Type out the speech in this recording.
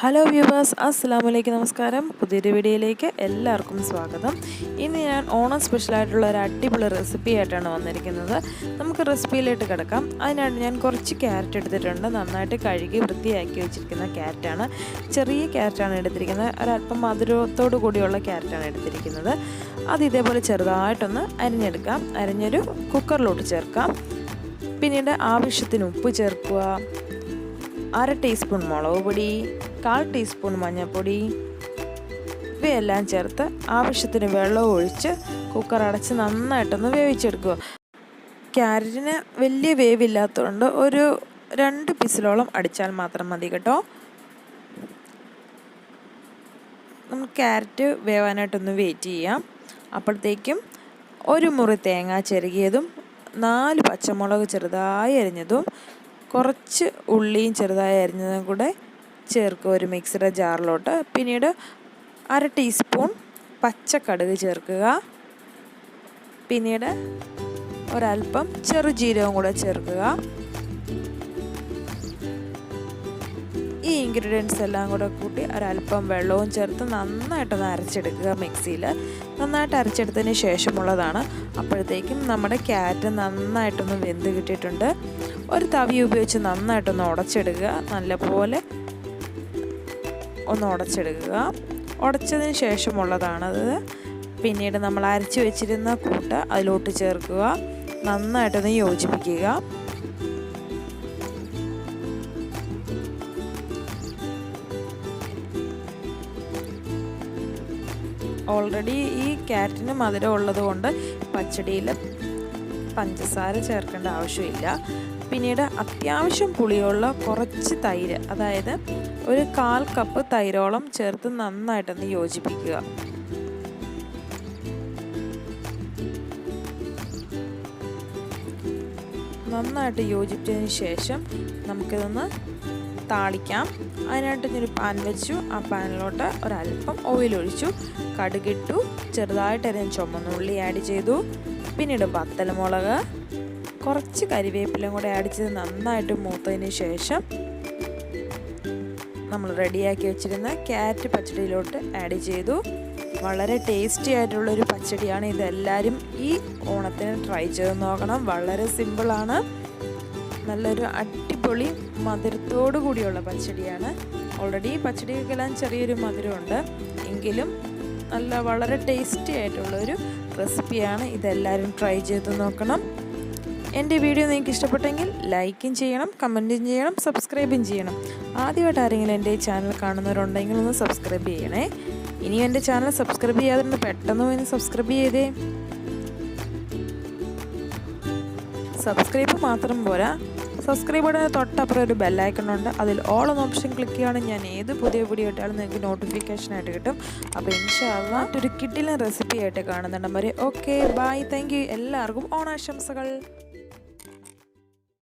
Hello viewers അസ്സാം വലൈക്കും നമസ്കാരം പുതിയൊരു വീഡിയോയിലേക്ക് എല്ലാവർക്കും സ്വാഗതം. ഇന്ന് ഞാൻ ഓണം സ്പെഷ്യലായിട്ടുള്ള ഒരു അടിപൊളി റെസിപ്പി ആയിട്ടാണ് വന്നിരിക്കുന്നത്. നമുക്ക് റെസിപ്പിയിലേക്ക് കിടക്കാം. അതിനായിട്ട് ഞാൻ കുറച്ച് ക്യാരറ്റ് എടുത്തിട്ടുണ്ട്. നന്നായിട്ട് കഴുകി വൃത്തിയാക്കി വെച്ചിരിക്കുന്ന ക്യാരറ്റാണ് ചെറിയ ക്യാരറ്റാണ് എടുത്തിരിക്കുന്നത്. ഒരല്പം മധുരത്തോടു കൂടിയുള്ള ക്യാരറ്റാണ് എടുത്തിരിക്കുന്നത്. അത് ഇതേപോലെ ചെറുതായിട്ടൊന്ന് അരിഞ്ഞെടുക്കാം. അരിഞ്ഞൊരു കുക്കറിലോട്ട് ചേർക്കാം. പിന്നീട് ആവശ്യത്തിന് ഉപ്പ് ചേർക്കുക. അര ടീസ്പൂൺ മുളക് പൊടി കാൽ ടീസ്പൂൺ മഞ്ഞൾപ്പൊടി ഇവയെല്ലാം ചേർത്ത് ആവശ്യത്തിന് വെള്ളം ഒഴിച്ച് കുക്കർ അടച്ച് നന്നായിട്ടൊന്ന് വേവിച്ചെടുക്കുക. ക്യാരറ്റിന് വലിയ വേവില്ലാത്തതുകൊണ്ട് ഒരു രണ്ട് പിസിലോളം അടിച്ചാൽ മാത്രം മതി കേട്ടോ. നമുക്ക് ക്യാരറ്റ് വേവാനായിട്ടൊന്ന് വെയിറ്റ് ചെയ്യാം. അപ്പോഴത്തേക്കും ഒരു മുറി തേങ്ങ ചെറുകിയതും നാല് പച്ചമുളക് ചെറുതായി അരിഞ്ഞതും കുറച്ച് ഉള്ളിയും ചെറുതായി അരിഞ്ഞതും കൂടെ ചേർക്കുക ഒരു മിക്സിയുടെ ജാറിലോട്ട്. പിന്നീട് അര ടീസ്പൂൺ പച്ചക്കടുക് ചേർക്കുക. പിന്നീട് ഒരല്പം ചെറുജീരകം കൂടെ ചേർക്കുക. ഈ ഇൻഗ്രീഡിയൻസ് എല്ലാം കൂടെ കൂട്ടി ഒരല്പം വെള്ളവും ചേർത്ത് നന്നായിട്ടൊന്ന് അരച്ചെടുക്കുക മിക്സിയിൽ നന്നായിട്ട് അരച്ചെടുത്തതിന് ശേഷമുള്ളതാണ്. അപ്പോഴത്തേക്കും നമ്മുടെ ക്യാരറ്റ് നന്നായിട്ടൊന്ന് വെന്ത് കിട്ടിയിട്ടുണ്ട്. ഒരു തവി ഉപയോഗിച്ച് നന്നായിട്ടൊന്ന് ഉടച്ചെടുക്കുക. നല്ലപോലെ ഒന്ന് ഉടച്ചെടുക്കുക. ഉടച്ചതിന് ശേഷമുള്ളതാണത് പിന്നീട് നമ്മൾ അരച്ച് വെച്ചിരുന്ന കൂട്ട് അതിലോട്ട് ചേർക്കുക. നന്നായിട്ടൊന്ന് യോജിപ്പിക്കുക. ഓൾറെഡി ഈ ക്യാരറ്റിന് മധുരം ഉള്ളത് കൊണ്ട് പച്ചടിയിൽ പഞ്ചസാര ചേർക്കേണ്ട ആവശ്യമില്ല. പിന്നീട് അത്യാവശ്യം പുളിയുള്ള കുറച്ച് തൈര് അതായത് ഒരു കാൽ കപ്പ് തൈരോളം ചേർത്ത് നന്നായിട്ടൊന്ന് യോജിപ്പിക്കുക. നന്നായിട്ട് യോജിപ്പിച്ചതിന് ശേഷം നമുക്കിതൊന്ന് താളിക്കാം. അതിനായിട്ട് ഞാനൊരു പാൻ വെച്ചു. ആ പാനിലോട്ട് ഒരല്പം ഓയിൽ ഒഴിച്ചു. കടുകിട്ടു. ചെറുതായിട്ട് അരിഞ്ഞ ചുമന്നുള്ളി ആഡ് ചെയ്തു. പിന്നീട് വത്തലമുളക്. കുറച്ച് കരിവേപ്പിലും കൂടെ ആഡ് ചെയ്ത് നന്നായിട്ട് മൂത്തതിന് ശേഷം നമ്മൾ റെഡിയാക്കി വെച്ചിരുന്ന ക്യാരറ്റ് പച്ചടിയിലോട്ട് ആഡ് ചെയ്തു. വളരെ ടേസ്റ്റി ആയിട്ടുള്ളൊരു പച്ചടിയാണ്. ഇതെല്ലാവരും ഈ ഓണത്തിന് ട്രൈ ചെയ്ത് നോക്കണം. വളരെ സിമ്പിളാണ് നല്ലൊരു അടിപൊളി മധുരത്തോടു കൂടിയുള്ള പച്ചടിയാണ്. ഓൾറെഡി പച്ചടിക്കെല്ലാം ചെറിയൊരു മധുരമുണ്ട്. എങ്കിലും നല്ല വളരെ ടേസ്റ്റി ആയിട്ടുള്ളൊരു റെസിപ്പിയാണ് ഇതെല്ലാവരും ട്രൈ ചെയ്ത് നോക്കണം. എന്റെ വീഡിയോ നിങ്ങൾക്ക് ഇഷ്ടപ്പെട്ടെങ്കിൽ ലൈക്കും ചെയ്യണം കമന്റും ചെയ്യണം സബ്സ്ക്രൈബും ചെയ്യണം. ആദ്യമായിട്ട് ആരെങ്കിലും എന്റെ ചാനൽ കാണുന്നവരുണ്ടെങ്കിൽ ഒന്ന് സബ്സ്ക്രൈബ് ചെയ്യണേ. ഇനി എന്റെ ചാനൽ സബ്സ്ക്രൈബ് ചെയ്യാതെ പെട്ടെന്ന് പോയി സബ്സ്ക്രൈബ് ചെയ്തേ. സബ്സ്ക്രൈബ് മാത്രം പോരാ. സബ്സ്ക്രൈബ് ബട്ടന് തൊട്ടപ്പുറം ഒരു ബെല്ലൈക്കൺ ഉണ്ട്. അതിൽ ഓൾ എന്ന ഓപ്ഷൻ ക്ലിക്ക് ചെയ്യുകയാണെങ്കിൽ ഞാൻ ഏത് പുതിയ വീഡിയോ ഇട്ടാലും നിങ്ങൾക്ക് നോട്ടിഫിക്കേഷൻ ആയിട്ട് കിട്ടും. അപ്പോൾ ഇൻഷാല്ല ഒരു കിഡിലെ റെസിപ്പി ആയിട്ട് കാണുന്നുണ്ടെന്ന് പറയും ഓക്കെ ബൈ താങ്ക് എല്ലാവർക്കും ഓണാശംസകൾ.